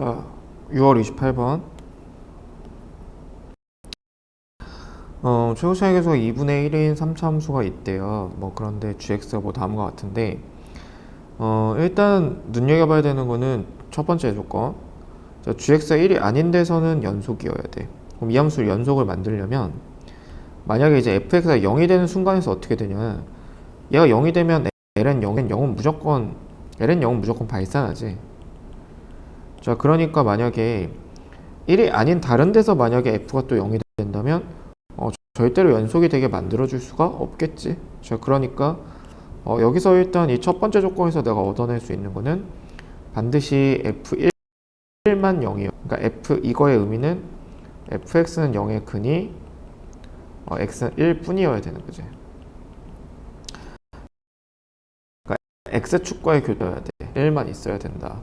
자, 6월 28번. 어, 최고 차익에서 2분의 1인 3차 함수가 있대요. 뭐 그런데 gx가 뭐 다음과 같은데, 어, 일단 눈여겨봐야 되는 거는 첫 번째 조건. 자, gx가 1이 아닌 데서는 연속이어야 돼. 그럼 이 함수를 연속을 만들려면, 만약에 이제 fx가 0이 되는 순간에서 어떻게 되냐. 얘가 0이 되면 ln 0은 0은 무조건, ln 0은 무조건 발산하지. 자, 그러니까 만약에 1이 아닌 다른 데서 만약에 f가 또 0이 된다면 어, 절대로 연속이 되게 만들어줄 수가 없겠지. 자, 그러니까 어, 여기서 일단 이 첫 번째 조건에서 내가 얻어낼 수 있는 거는 반드시 f1만 0이에요. 그러니까 f 이거의 의미는 fx는 0의 근이 어, x는 1뿐이어야 되는 거지. 그러니까 x 축과의 교도여야 돼. 1만 있어야 된다.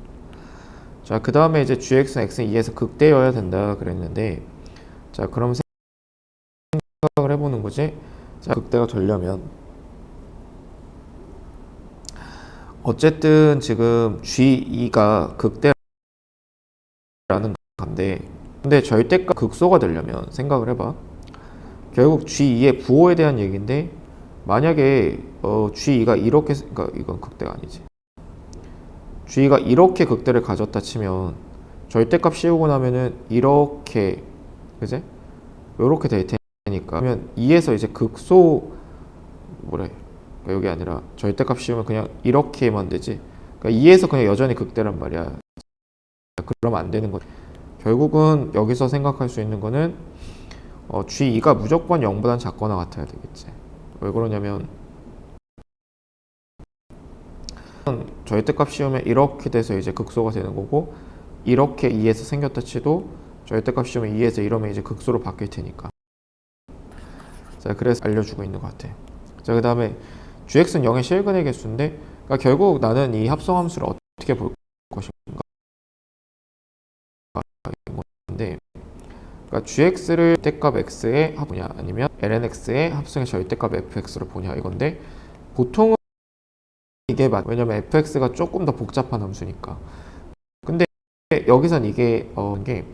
자, 그 다음에 이제 gx는 x는 2에서 극대여야 된다 그랬는데, 자, 그럼 생각을 해보는 거지. 자, 극대가 되려면, 어쨌든 지금 g2가 극대라는 건데, 근데 절대값 극소가 되려면 생각을 해봐. 결국 g2의 부호에 대한 얘기인데, 만약에 어, g2가 이렇게, 그러니까 이건 극대가 아니지. G가 이렇게 극대를 가졌다 치면 절대값 씌우고 나면은 이렇게 그지? 요렇게 될 테니까. 그러면 2에서 이제 극소 뭐래? 그러니까 여기 아니라 절대값 씌우면 그냥 이렇게만 되지? 그러니까 2에서 그냥 여전히 극대란 말이야. 그러면 안 되는 거지. 결국은 여기서 생각할 수 있는 거는 어, g2가 무조건 0보단 작거나 같아야 되겠지. 왜 그러냐면 절대값 씌우면 이렇게 돼서 이제 극소가 되는 거고 이렇게 2에서 생겼다 치도 절대값 씌우면 2에서 이러면 이제 극소로 바뀔 테니까. 자 그래서 알려주고 있는 것 같아. 자그 다음에 gx는 0의 실근의 개수인데 그러니까 결국 나는 이 합성함수를 어떻게 볼 것인가? 인데 그러니까 gx를 절대값 x에 합보냐 아니면 lnx의 합성의 절대값 fx로 보냐 이건데 보통은 이게 맞 왜냐면 fx가 조금 더 복잡한 함수니까. 근데 여기선 이게 어, 게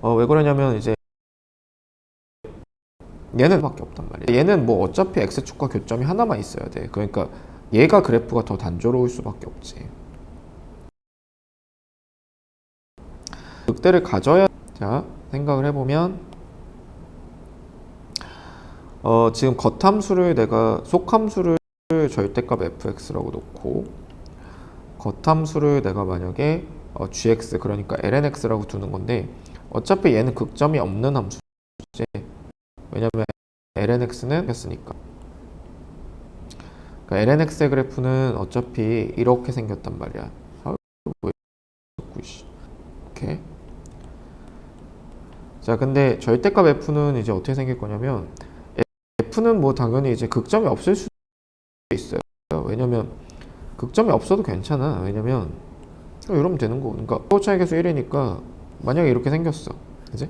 어, 왜 그러냐면 이제 얘는 밖에 없단 말이야. 얘는 뭐 어차피 x축과 교점이 하나만 있어야 돼. 그러니까 얘가 그래프가 더 단조로울 수밖에 없지. 극대를 가져야 자 생각을 해보면 어, 지금 겉함수를 내가 속함수를 절대값 fx라고 놓고 겉함수를 내가 만약에 어, gx 그러니까 lnx라고 두는 건데 어차피 얘는 극점이 없는 함수지 왜냐면 lnx는 했으니까. 그러니까 lnx의 그래프는 어차피 이렇게 생겼단 말이야. 이렇게 자 근데 절대값 f는 이제 어떻게 생길 거냐면 f는 뭐 당연히 이제 극점이 없을 수 있어요. 왜냐면 극점이 없어도 괜찮아. 왜냐면 이러면 되는 거. 그러니까 표 차이 계수 1이니까 만약에 이렇게 생겼어. 그지?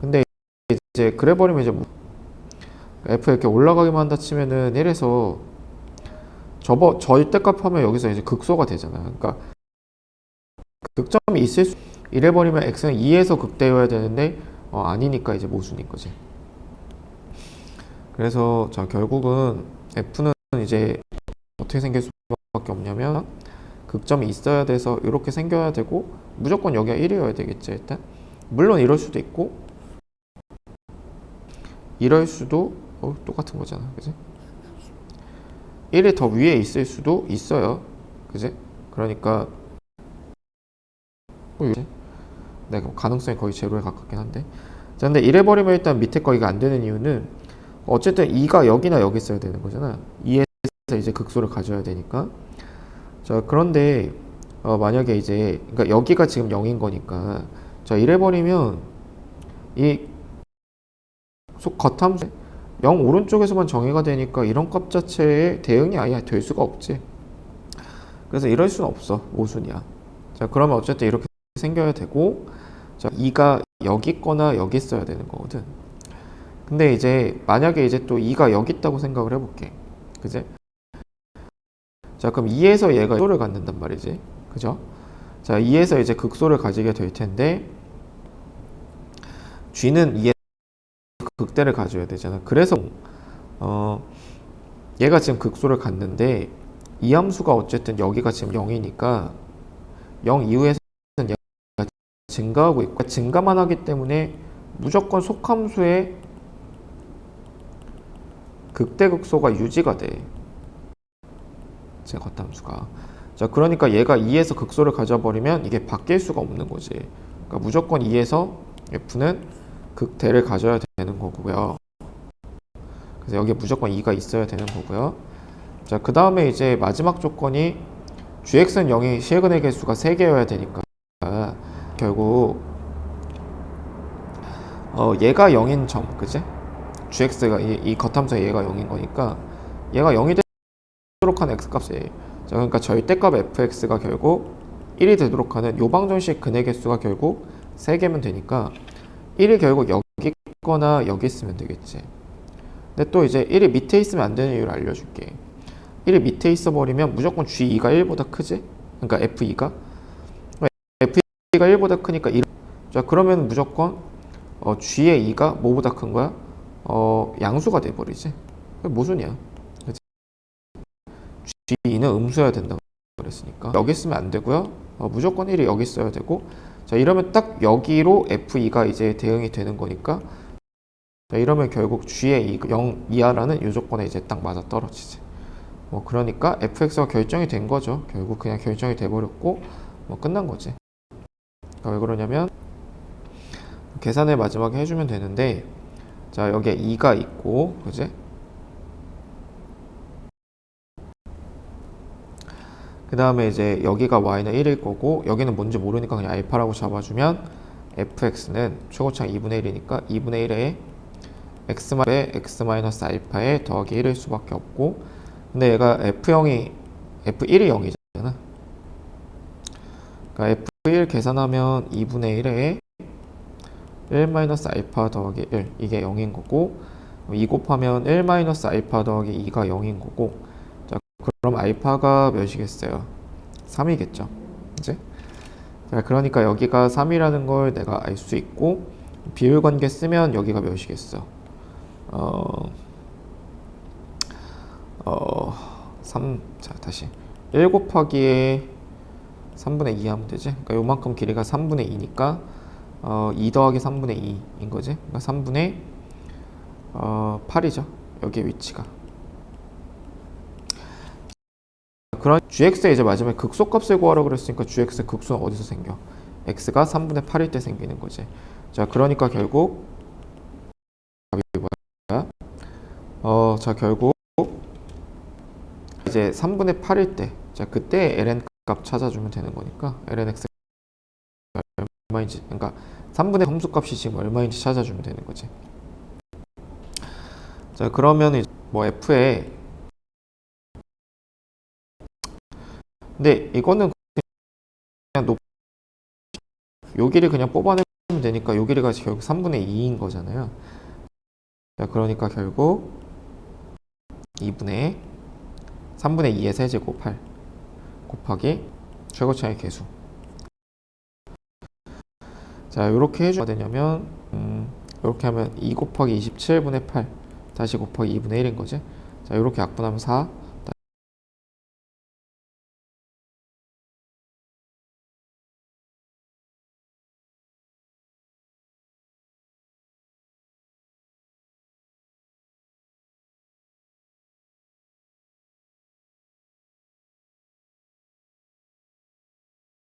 근데 이제 그래 버리면 이제 뭐 f 이렇게 올라가기만 한다 치면은 1에서 접어 절대값 하면 여기서 이제 극소가 되잖아. 그러니까 극점이 있을 수 이래 버리면 x는 2에서 극대여야 되는데 어, 아니니까 이제 모순인 거지. 그래서 자 결국은 f는 이제 어떻게 생길 수밖에 없냐면 극점이 있어야 돼서 이렇게 생겨야 되고 무조건 여기가 1이어야 되겠지 일단. 물론 이럴 수도 있고 이럴 수도 어, 똑같은 거잖아 그지? 1이 더 위에 있을 수도 있어요 그지? 그러니까 뭐 이제 내가 가능성이 거의 제로에 가깝긴 한데. 자 근데 이래 버리면 일단 밑에 거기가 안 되는 이유는 어쨌든 2가 여기나 여기 있어야 되는 거잖아. 2에 그래서 이제 극소를 가져야 되니까. 자 그런데 어, 만약에 이제 그러니까 여기가 지금 0인 거니까 자 이래 버리면 이 속 겉함수 0 오른쪽에서만 정의가 되니까 이런 값 자체에 대응이 아예 될 수가 없지. 그래서 이럴 수는 없어 모순이야. 자 그러면 어쨌든 이렇게 생겨야 되고 자 2가 여기 있거나 여기 있어야 되는 거거든. 근데 이제 만약에 이제 또 2가 여기 있다고 생각을 해볼게. 그제 자 그럼 2에서 얘가 1호를 갖는단 말이지 그죠 자, 2에서 이제 극소를 가지게 될 텐데 g는 2에서 극대를 가져야 되잖아. 그래서 어 얘가 지금 극소를 갖는데 이 함수가 어쨌든 여기가 지금 0이니까 0 이후에서는 얘가 증가하고 있고 증가만 하기 때문에 무조건 속함수의 극대극소가 유지가 돼. 제 겉함수가. 자, 그러니까 얘가 2에서 극소를 가져버리면 이게 바뀔 수가 없는 거지. 그러니까 무조건 2에서 f는 극대를 가져야 되는 거고요. 그래서 여기에 무조건 2가 있어야 되는 거고요. 자, 그 다음에 이제 마지막 조건이 gx는 0이 실근의 개수가 3개여야 되니까 결국 어, 얘가 0인 점, 그지? gx가 이, 이 겉함수 얘가 0인 거니까 얘가 0이 되도록 하는 x값이에요. 자, 그러니까 절대값 fx가 결국 1이 되도록 하는 요방정식 근의 개수가 결국 3개면 되니까 1이 결국 여기 있거나 여기 있으면 되겠지. 근데 또 이제 1이 밑에 있으면 안 되는 이유를 알려줄게. 1이 밑에 있어 버리면 무조건 G2가 1보다 크지? 그러니까 F2가 F2가 1보다 크니까 1. 자, 그러면 무조건 어, G의 2가 뭐보다 큰 거야? 어, 양수가 돼 버리지. 그게 모순이야. 그치? G2는 음수여야 된다고 그랬으니까. 여기 있으면 안 되고요. 어, 무조건 1이 여기 있어야 되고. 자, 이러면 딱 여기로 F2가 이제 대응이 되는 거니까 자, 이러면 결국 G의 0 이하라는 요 조건에 이제 딱 맞아 떨어지지. 뭐 그러니까 fx가 결정이 된 거죠. 결국 그냥 결정이 돼 버렸고 뭐 끝난 거지. 그러니까 왜 그러냐면 계산을 마지막에 해주면 되는데 자 여기에 2가 있고 그지? 그 다음에 이제 여기가 y는 1일 거고 여기는 뭔지 모르니까 그냥 알파라고 잡아주면 fx는 최고차가 2분의 1이니까 2분의 1에 x의 x 마이너스 더하기 1일 수밖에 없고 근데 얘가 f0이 f1이 0이잖아. 그러니까 f1 계산하면 2분의 1에 1 마이너스 알파 더하기 1 이게 0인 거고 2 곱하면 1 마이너스 알파 더하기 2가 0인 거고 자 그럼 알파가 몇이겠어요? 3이겠죠. 이제 자 그러니까 여기가 3이라는 걸 내가 알 수 있고 비율 관계 쓰면 여기가 몇이겠어? 어, 어, 3, 자, 다시. 1 곱하기에 3분의 2 하면 되지? 그러니까 요만큼 길이가 3분의 2니까, 어, 2 더하기 3분의 2인 거지? 그러니까 3분의, 어, 8이죠. 여기에 위치가. 그런 gx에 이제 마지막에 극소값을 구하라고 그랬으니까 gx의 극소는 어디서 생겨? x가 3분의 8일 때 생기는 거지. 자, 그러니까 결국? 어, 자, 결국 이제 3분의 8일 때, 자, 그때 ln 값 찾아주면 되는 거니까 lnx 얼마인지, 그러니까 3분의 함수 값이 지금 얼마인지 찾아주면 되는 거지. 자, 그러면 이제 뭐 f에 근데 이거는 그냥 높, 요 길이 그냥 뽑아내면 되니까 요 길이가 결국 3분의 2인 거잖아요. 자, 그러니까 결국 2분의 3분의 2의 세제곱 8 곱하기 최고차의 개수. 자, 이렇게 해주면 되냐면 음, 이렇게 하면 2 곱하기 27분의 8 다시 곱하기 2분의 1인 거지. 자, 이렇게 약분하면 4